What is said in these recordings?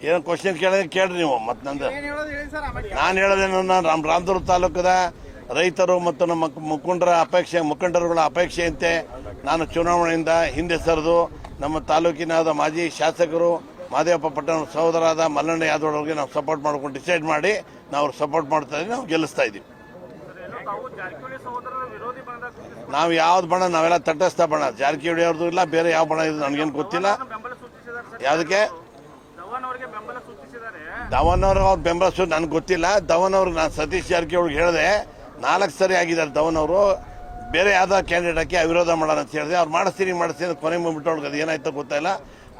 ಏನೋ ಕ್ವಶನ್ ಕೇಳಿದ್ರೆ ಕೇಳ್ರಿ ನೀವು ಮತ್ತೆ ನಂದು. ನಾನು ಹೇಳೋದೇನು ನಾನು ರಾಮ್ ರಾಮದುರ್ಗ ತಾಲೂಕದ ರೈತರು ಮತ್ತು ನಮ್ಮ ಮುಖಂಡರ ಅಪೇಕ್ಷೆ ಮುಖಂಡರುಗಳ ಅಪೇಕ್ಷೆಯಂತೆ ನಾನು ಚುನಾವಣೆಯಿಂದ ಹಿಂದೆ ಸರಿದು ನಮ್ಮ ತಾಲೂಕಿನಾದ ಮಾಜಿ ಶಾಸಕರು ಮಾದೇವಪ್ಪ ಪಟ್ಟಣ ಸಹೋದರಾದ ಮಲ್ಲಣ್ಣ ಯಾದವ್ ಅವ್ರಿಗೆ ನಾವು ಸಪೋರ್ಟ್ ಮಾಡ್ಕೊಂಡು ಡಿಸೈಡ್ ಮಾಡಿ ನಾವು ಅವ್ರಿಗೆ ಸಪೋರ್ಟ್ ಮಾಡ್ತಾ ಇದ್ದೀವಿ ನಾವು ಗೆಲ್ಲಿಸ್ತಾ ಇದ್ದೀವಿ. ನಾವು ಯಾವ್ದು ಬಣ ನಾವೆಲ್ಲ ತಟಸ್ಥ ಬಣ್ಣ. ಜಾರಕಿಹೊಳಿ ಅವ್ರದ್ದು ಇಲ್ಲ ಬೇರೆ ಯಾವ ಬಣ ಇದು ನನಗೇನು ಗೊತ್ತಿಲ್ಲ. ಯಾವುದಕ್ಕೆ? ಧವನ್ ಅವ್ರಿಗೆ ಅವರು ಬೆಂಬಲ ನನಗೆ ಗೊತ್ತಿಲ್ಲ. ಧವನ್ ಅವ್ರಿಗೆ ನಾನು ಸತೀಶ್ ಜಾರಕಿಹೊಳಿಗೆ ಹೇಳಿದೆ ನಾಲ್ಕು ಸರಿ ಆಗಿದ್ದಾರೆ ಧವನ್ ಅವರು ಬೇರೆ ಯಾವ್ದೋ ಕ್ಯಾಂಡಿಡೇಟ್ಗೆ ಅವಿರೋಧ ಮಾಡೋಣ ಅಂತ ಹೇಳಿದೆ. ಅವ್ರು ಮಾಡಿಸ್ತೀನಿ ಮಾಡಿಸ್ತೀನಿ ಅಂತ ಕೊನೆ ಅವ್ರಿಗೆ ಅದು ಏನಾಯ್ತೋ ಗೊತ್ತಿಲ್ಲ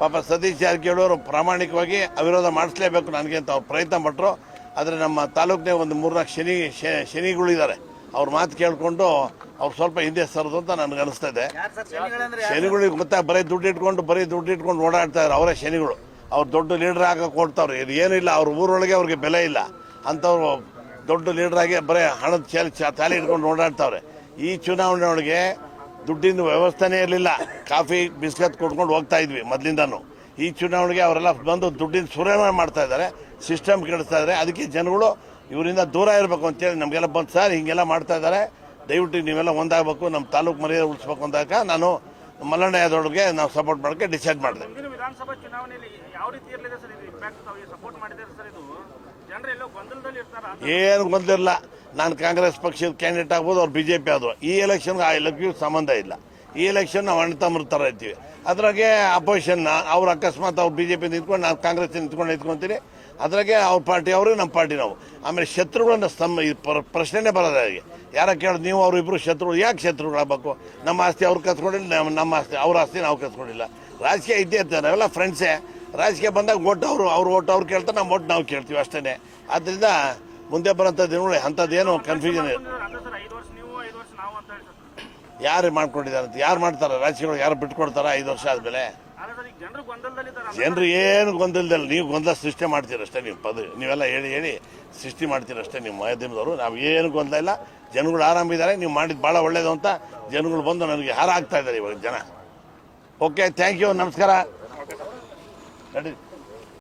ಪಾಪ ಸತೀಶ್ ಜಾರಕಿಹೊಳಿ ಅವರು ಪ್ರಾಮಾಣಿಕವಾಗಿ ಅವಿರೋಧ ಮಾಡಿಸ್ಲೇಬೇಕು ನನಗೆ ಅಂತ ಅವ್ರು ಪ್ರಯತ್ನ ಪಟ್ಟರು ಆದರೆ ನಮ್ಮ ತಾಲೂಕಿನೇ ಒಂದು ಮೂರ್ನಾಲ್ಕು ಶನಿ ಶನಿಗಳಿದ್ದಾರೆ ಅವ್ರ ಮಾತು ಕೇಳಿಕೊಂಡು ಅವ್ರು ಸ್ವಲ್ಪ ಹಿಂದೆ ಸರಿದು ಅಂತ ನನಗೆ ಅನಿಸ್ತಾ ಇದೆ. ಶನಿಗಳಿಗೆ ಗೊತ್ತಾ ಬರೀ ದುಡ್ಡು ಇಟ್ಕೊಂಡು ಬರೀ ದುಡ್ಡು ಇಟ್ಕೊಂಡು ಓಡಾಡ್ತಾ ಇದ್ದಾರೆ ಅವರೇ ಶನಿಗಳು. ಅವ್ರು ದೊಡ್ಡ ಲೀಡರ್ ಆಗಕ್ಕೆ ಕೊಡ್ತಾವ್ರೆ. ಇದು ಏನಿಲ್ಲ, ಅವ್ರ ಊರೊಳಗೆ ಅವ್ರಿಗೆ ಬೆಲೆ ಇಲ್ಲ. ಅಂಥವ್ರು ದೊಡ್ಡ ಲೀಡರ್ ಆಗಿ ಬರೀ ಹಣದ ಚಾಲಿ ತಾಲಿ ಇಟ್ಕೊಂಡು ಓಡಾಡ್ತಾವ್ರೆ. ಈ ಚುನಾವಣೆ ಒಳಗೆ ದುಡ್ಡಿನ ವ್ಯವಸ್ಥೆನೇ ಇರಲಿಲ್ಲ. ಕಾಫಿ, ಬಿಸ್ಕತ್ ಕೊಟ್ಕೊಂಡು ಹೋಗ್ತಾ ಇದ್ವಿ ಮೊದಲಿಂದನೂ. ಈ ಚುನಾವಣೆಗೆ ಅವರೆಲ್ಲ ಬಂದು ದುಡ್ಡಿನ ಸುರೇಮಣೆ ಮಾಡ್ತಾ ಇದ್ದಾರೆ ಸಿಸ್ಟಮ್ ಕೆಡಿಸ್ತಾ ಇದ್ದಾರೆ. ಅದಕ್ಕೆ ಜನಗಳು ಇವರಿಂದ ದೂರ ಇರಬೇಕು ಅಂತೇಳಿ ನಮಗೆಲ್ಲ ಬಂದು, ಸರ್, ಹಿಂಗೆಲ್ಲ ಮಾಡ್ತಾ ಇದ್ದಾರೆ. ದಯವಿಟ್ಟು ನೀವೆಲ್ಲ ಒಂದಾಗಬೇಕು ನಮ್ಮ ತಾಲೂಕು ಮರ್ಯಾದೆ ಉಳಿಸ್ಬೇಕು ಅಂದಾಗ ನಾನು ಮಲ್ಲಣ್ಣ ಯಾದವ್ರಿಗೆ ನಾವು ಸಪೋರ್ಟ್ ಮಾಡೋಕ್ಕೆ ಡಿಸೈಡ್ ಮಾಡಿದೆ. ವಿಧಾನಸಭಾ ಚುನಾವಣೆಯಲ್ಲಿ ಯಾವ ರೀತಿ ಇರಲಿದೆ ಸರ್ ಇದು ಇಂಪ್ಯಾಕ್ಟ್ ತಾವು ಸಪೋರ್ಟ್ ಮಾಡಿದ್ದಾರೆ ಸರ್ ಇದು? ಜನರು ಎಲ್ಲೋ ಗೊಂದಲದಲ್ಲಿ ಇರ್ತಾರ? ಏನು ಗೊಂದಲಿಲ್ಲ ನಾನು ಕಾಂಗ್ರೆಸ್ ಪಕ್ಷದ ಕ್ಯಾಂಡಿಡೇಟ್ ಆಗ್ಬೋದು, ಅವ್ರು ಬಿ ಜೆ ಪಿ ಆದ್ರು. ಈ ಎಲೆಕ್ಷನ್ಗೆ ಆ ಎಲೆಕ್ಷನ್ ಸಂಬಂಧ ಇಲ್ಲ. ಈ ಎಲೆಕ್ಷನ್ ನಾವು ಅಣ್ಣ ತಮ್ಮರ ಥರ ಇರ್ತೀವಿ. ಅದ್ರಾಗೆ ಅಪೋಸಿಷನ್ ಅವ್ರು ಅಕಸ್ಮಾತ್ ಅವ್ರು ಬಿ ಜೆ ಪಿ ನಿಂತ್ಕೊಂಡು ನಾನು ಕಾಂಗ್ರೆಸ್ ನಿಂತ್ಕೊಂಡು ನಿಂತ್ಕೊಂತೀನಿ ಅದ್ರಾಗೆ ಅವ್ರ ಪಾರ್ಟಿ, ಅವರು ನಮ್ಮ ಪಾರ್ಟಿ ನಾವು. ಆಮೇಲೆ ಶತ್ರುಗಳನ್ನ ಸ್ತಂಭ ಪ್ರಶ್ನೆನೇ ಬರೋದು ಹಾಗೆ. ಯಾರ ಕೇಳೋದು ನೀವು ಅವ್ರು ಇಬ್ಬರು ಶತ್ರುಗಳು, ಯಾಕೆ ಶತ್ರುಗಳಾಗಬೇಕು ನಮ್ಮ ಆಸ್ತಿ ಅವ್ರು ಕತ್ಕೊಂಡಿಲ್ಲ ನಮ್ಮ ನಮ್ಮ ಆಸ್ತಿ ಅವ್ರ ಆಸ್ತಿ ನಾವು ಕತ್ಕೊಂಡಿಲ್ಲ ರಾಜಕೀಯ ಇದ್ದೇ ಇರ್ತಾರೆ ನಾವೆಲ್ಲ ಫ್ರೆಂಡ್ಸೇ ರಾಜಕೀಯ ಬಂದಾಗ ಓಟ್ ಅವರು ಅವ್ರ ಒಟ್ಟು ಅವ್ರು ಕೇಳ್ತಾರೆ, ನಮ್ಮ ಒಟ್ಟು ನಾವು ಕೇಳ್ತೀವಿ ಅಷ್ಟೇ ಆದ್ದರಿಂದ ಮುಂದೆ ಬರೋಂಥ ದಿನಗಳು ಅಂಥದ್ದೇನು ಕನ್ಫ್ಯೂಷನ್ ಯಾರು ಮಾಡ್ಕೊಂಡಿದ್ದಾರೆ ಅಂತ, ಯಾರು ಮಾಡ್ತಾರೆ? ರಾಜಕೀಯಗಳು ಯಾರು ಬಿಟ್ಕೊಡ್ತಾರೆ ಐದು ವರ್ಷ ಆದಮೇಲೆ? ಜನರು ಏನು ಗೊಂದಲದಲ್ಲಿ ನೀವು ಗೊಂದಲ ಸೃಷ್ಟಿ ಮಾಡ್ತೀರಷ್ಟೇ ನೀವು ಪದ ನೀವೆಲ್ಲ ಹೇಳಿ ಹೇಳಿ ಸೃಷ್ಟಿ ಮಾಡ್ತೀರಷ್ಟೇ ನೀವು ಮಾಧ್ಯಮದವರು. ನಾವು ಏನು ಗೊಂದಲ ಇಲ್ಲ. ಜನಗಳು ಆರಾಮಿದ್ದಾರೆ ನೀವು ಮಾಡಿದ್ದು ಭಾಳ ಒಳ್ಳೇದು ಅಂತ ಜನಗಳು ಬಂದು ನನಗೆ ಹಾರ ಆಗ್ತಾ ಇದ್ದಾರೆ ಇವಾಗ ಜನ. ಓಕೆ ಥ್ಯಾಂಕ್ ಯು ನಮಸ್ಕಾರ. ನಡೀರಿ.